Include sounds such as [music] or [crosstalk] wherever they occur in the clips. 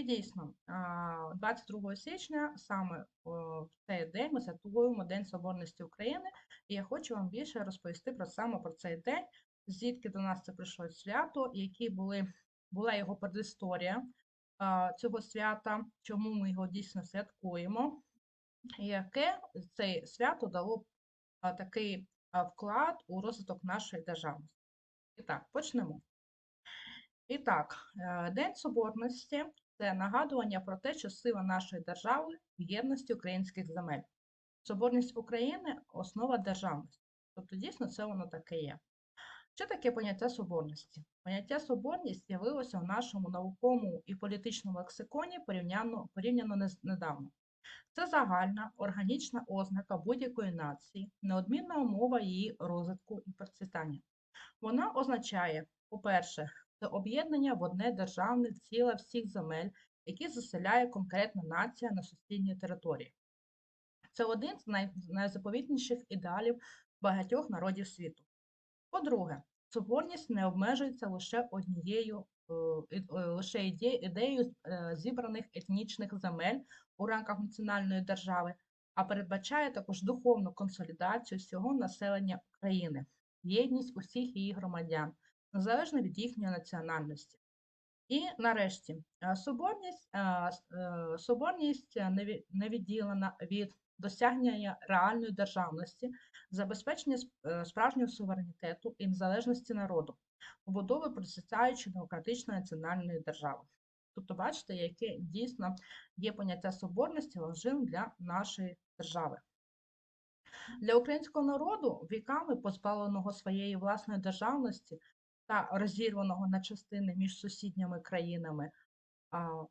І дійсно, 22 січня саме в цей день ми святкуємо День Соборності України. І я хочу вам більше розповісти про саме про цей день, звідки до нас це прийшло свято, які були, була його предісторія цього свята, чому ми його дійсно святкуємо, і яке це свято дало такий вклад у розвиток нашої державності. І так, почнемо. І так, е, День Соборності це нагадування про те, що сила нашої держави в єдності українських земель. Соборність України основа державності. Тобто, дійсно, це воно таке є. Що таке поняття соборності? Поняття соборність з'явилося в нашому науковому і політичному лексиконі порівняно, порівняно недавно. Це загальна органічна ознака будь-якої нації, неодмінна умова її розвитку і процвітання. Вона означає, по-перше, це об'єднання в одне державне ціле всіх земель, які заселяє конкретна нація на сусідній території. Це один з най- найзаповітніших ідеалів багатьох народів світу. По-друге, соборність не обмежується лише однією е, е, лише ідеєю е, зібраних етнічних земель у рамках національної держави, а передбачає також духовну консолідацію всього населення країни, єдність усіх її громадян, незалежно від їхньої національності. І нарешті, е, соборність, е, е, соборність не відділена від досягнення реальної державності, забезпечення справжнього суверенітету і незалежності народу, побудови процвітаючої демократичної національної держави. Тобто, бачите, яке дійсно є поняття соборності важливим для нашої держави. Для українського народу, віками позбавленого своєї власної державності та розірваного на частини між сусідніми країнами,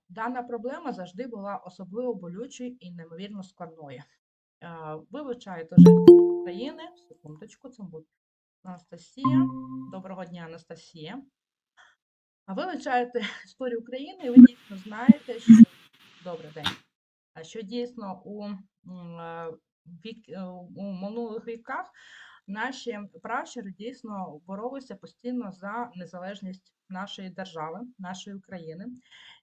дана проблема завжди була особливо болючою і неймовірно складною. Ви вивчаєте життя України. Секундочку, це буде Анастасія. Доброго дня, Анастасія. А ви вивчаєте [laughs] історію України, і ви дійсно знаєте, що добрий день. А що дійсно у, вік, у минулих віках наші пращури дійсно боролися постійно за незалежність нашої держави, нашої України.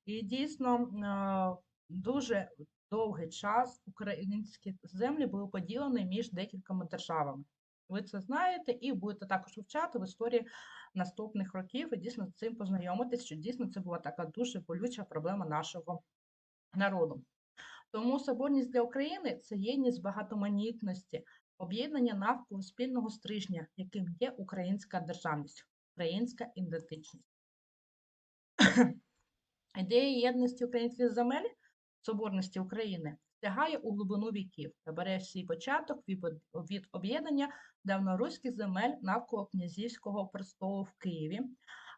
І дійсно е, дуже довгий час українські землі були поділені між декількома державами. Ви це знаєте і будете також вивчати в історії наступних років і дійсно з цим познайомитись, що дійсно це була така дуже болюча проблема нашого народу. Тому соборність для України це єдність багатоманітності, об'єднання навколо спільного стрижня, яким є українська державність, українська ідентичність. [coughs] Ідея єдності українських земель, соборності України, сягає у глибину віків та бере свій початок від об'єднання давноруських земель навколо князівського престолу в Києві,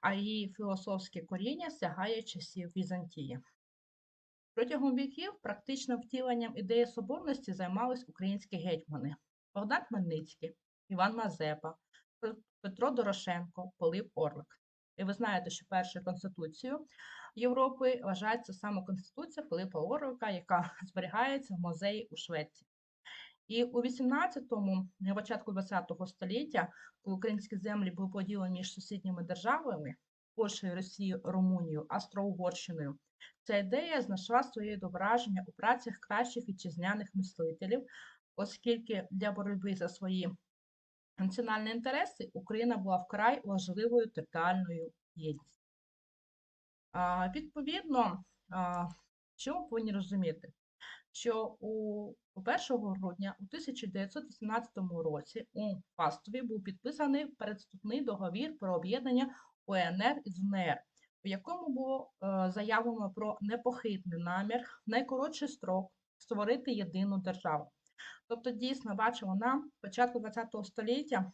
а її філософське коріння сягає часів Візантії. Протягом віків практичним втіленням ідеї соборності займались українські гетьмани Богдан Хмельницький, Іван Мазепа, Петро Дорошенко, Пилип Орлик. І ви знаєте, що першою конституцією Європи вважається саме Конституція Пилипа Орлика, яка [laughs] зберігається в музеї у Швеції. І у 18-му, на початку 20-го століття, коли українські землі були поділені між сусідніми державами Польщею, Росією, Румунією, Австро-Угорщиною, ця ідея знайшла своє відображення у працях кращих вітчизняних мислителів, оскільки для боротьби за свої національні інтереси Україна була вкрай важливою територіальною єдністю. Відповідно, що ми повинні розуміти? Що у 1 грудня у 1918 році у Фастові був підписаний передступний договір про об'єднання УНР і ДНР, в якому було е, заявлено про непохитний намір в найкоротший строк створити єдину державу. Тобто, дійсно, бачимо, на початку ХХ століття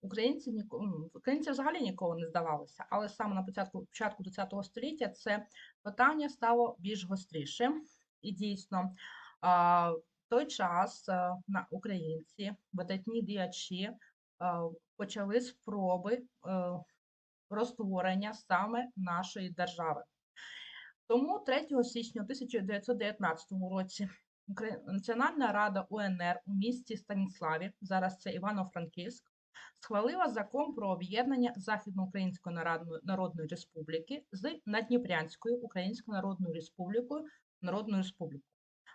українці ніко- м, українці взагалі ніколи не здавалися, але саме на початку початку ХХ століття це питання стало більш гострішим. І дійсно, в той час на українці, видатні діячі почали спроби е, розтворення саме нашої держави. Тому 3 січня 1919 році Національна рада УНР у місті Станіславі, зараз це Івано-Франківськ, схвалила закон про об'єднання Західноукраїнської Народної- Республіки з Надніпрянською Українською Народною Республікою Народною Республікою.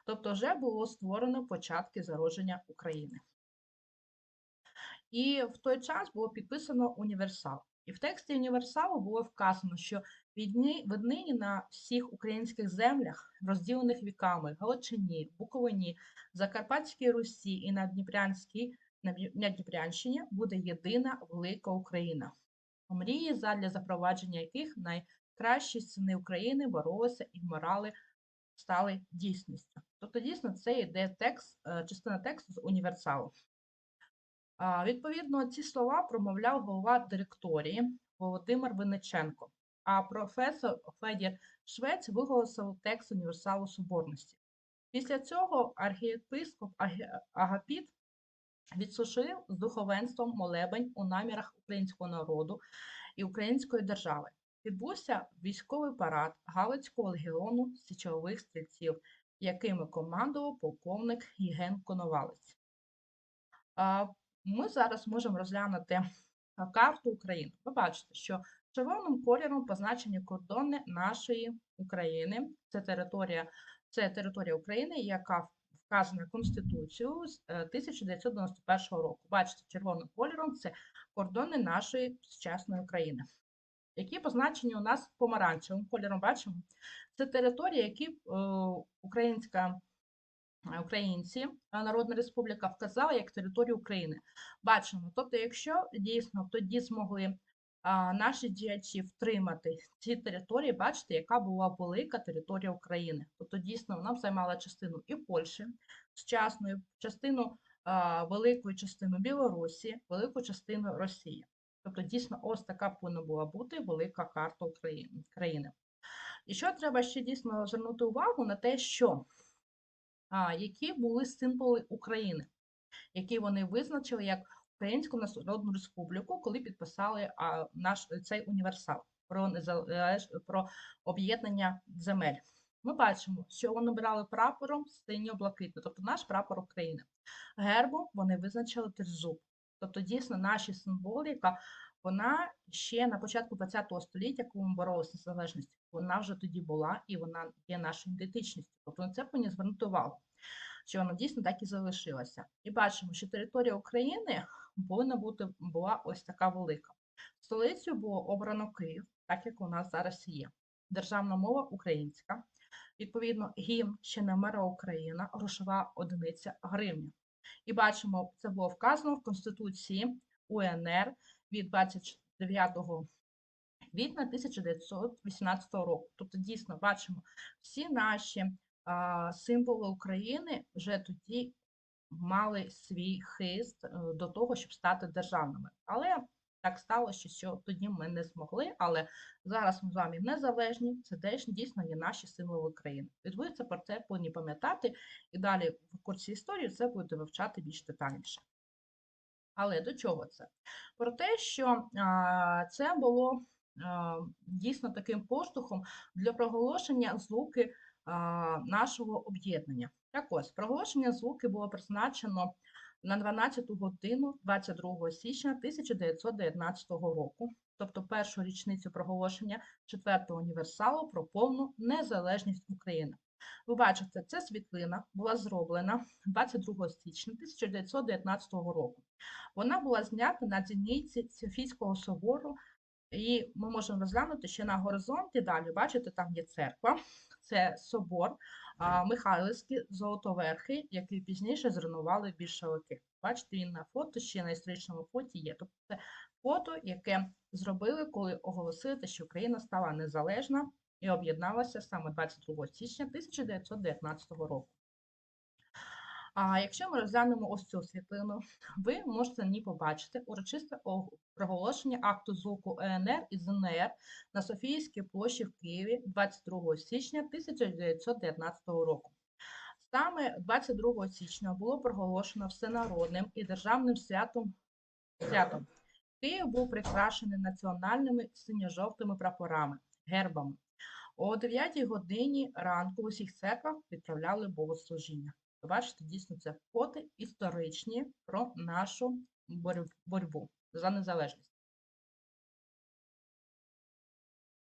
Тобто вже було створено початки зародження України. І в той час було підписано універсал. І в тексті універсалу було вказано, що віднині на всіх українських землях, розділених віками, Галичині, Буковині, Закарпатській Русі і на Дніпрянській на Дніпрянщині буде єдина велика Україна. Мрії, задля запровадження яких найкращі сини України боролися і вмирали, стали дійсністю. Тобто, дійсно, це йде текст, е, частина тексту з універсалу. Відповідно, ці слова промовляв голова директорії Володимир Винниченко, а професор Федір Швець виголосив текст універсалу соборності. Після цього архієпископ Агапіт відсушив з духовенством молебень у намірах українського народу і української держави. Відбувся військовий парад Галицького легіону січових стрільців, якими командував полковник Єген Коновалець. Ми зараз можемо розглянути карту України. Ви бачите, що червоним кольором позначені кордони нашої України. Це територія, це територія України, яка вказана Конституцією з е, 1991 року. Бачите, червоним кольором це кордони нашої сучасної України. Які позначені у нас помаранчевим кольором, бачимо? Це території, які е, українська е, українці, е, Народна Республіка вказала як територію України. Бачимо, тобто, якщо дійсно тоді змогли наші діячі втримати ці території, бачите, яка була велика територія України. Тобто, дійсно, вона займала частину і Польщі, сучасної, частину а, великої частину Білорусі, велику частину Росії. Тобто, дійсно, ось така повинна була бути велика карта України. І що треба ще дійсно звернути увагу на те, що які були символи України, які вони визначили як Українську Народну Республіку, коли підписали наш цей універсал про про об'єднання земель. Ми бачимо, що вони брали прапором синьо-блакитний, тобто наш прапор України. Гербом вони визначили тризуб. Тобто, дійсно, наша символіка, вона ще на початку ХХ століття, коли ми боролися з незалежністю, вона вже тоді була і вона є нашою ідентичністю. Тобто на це повинні звернути увагу, що вона дійсно так і залишилася. І бачимо, що територія України повинна бути була ось така велика. Столицею було обрано Київ, так як у нас зараз є. Державна мова українська. Відповідно, гімн ще не мера Україна, грошова одиниця гривня. І бачимо, це було вказано в Конституції УНР від 29 квітня 1918 року. Тобто, дійсно, бачимо, всі наші а, символи України вже тоді мали свій хист е, до того, щоб стати державними. Але так сталося, що тоді ми не змогли, але зараз ми з вами незалежні, це дійсно є наші символи України. І про це повинні пам'ятати, і далі в курсі історії це будете вивчати більш детальніше. Але до чого це? Про те, що це було дійсно таким поштовхом для проголошення злуки а, нашого об'єднання. Так ось, проголошення злуки було призначено на 12 годину 22 січня 1919 року, тобто першу річницю проголошення четвертого універсалу про повну незалежність України. Ви бачите, ця світлина була зроблена 22 січня 1919 року. Вона була знята на дзвіниці Софійського собору, і ми можемо розглянути, що на горизонті далі, бачите, там є церква, це собор Михайлівський Золотоверхий, який пізніше зруйнували більшовики. Бачите, він на фото, ще на історичному фоті є. Тобто це фото, яке зробили, коли оголосили, що Україна стала незалежна і об'єдналася саме 22 січня 1919 року. А якщо ми розглянемо ось цю світлину, [laughs] ви можете на ній побачити урочисте проголошення акту звуку ЕНР і ЗНР на Софійській площі в Києві 22 січня 1919 року. Саме 22 січня було проголошено всенародним і державним святом. святом. Київ був прикрашений національними синьо-жовтими прапорами, гербами. О 9 годині ранку в усіх церквах відправляли богослужіння. Бачите, дійсно це фото історичні про нашу боротьбу за незалежність.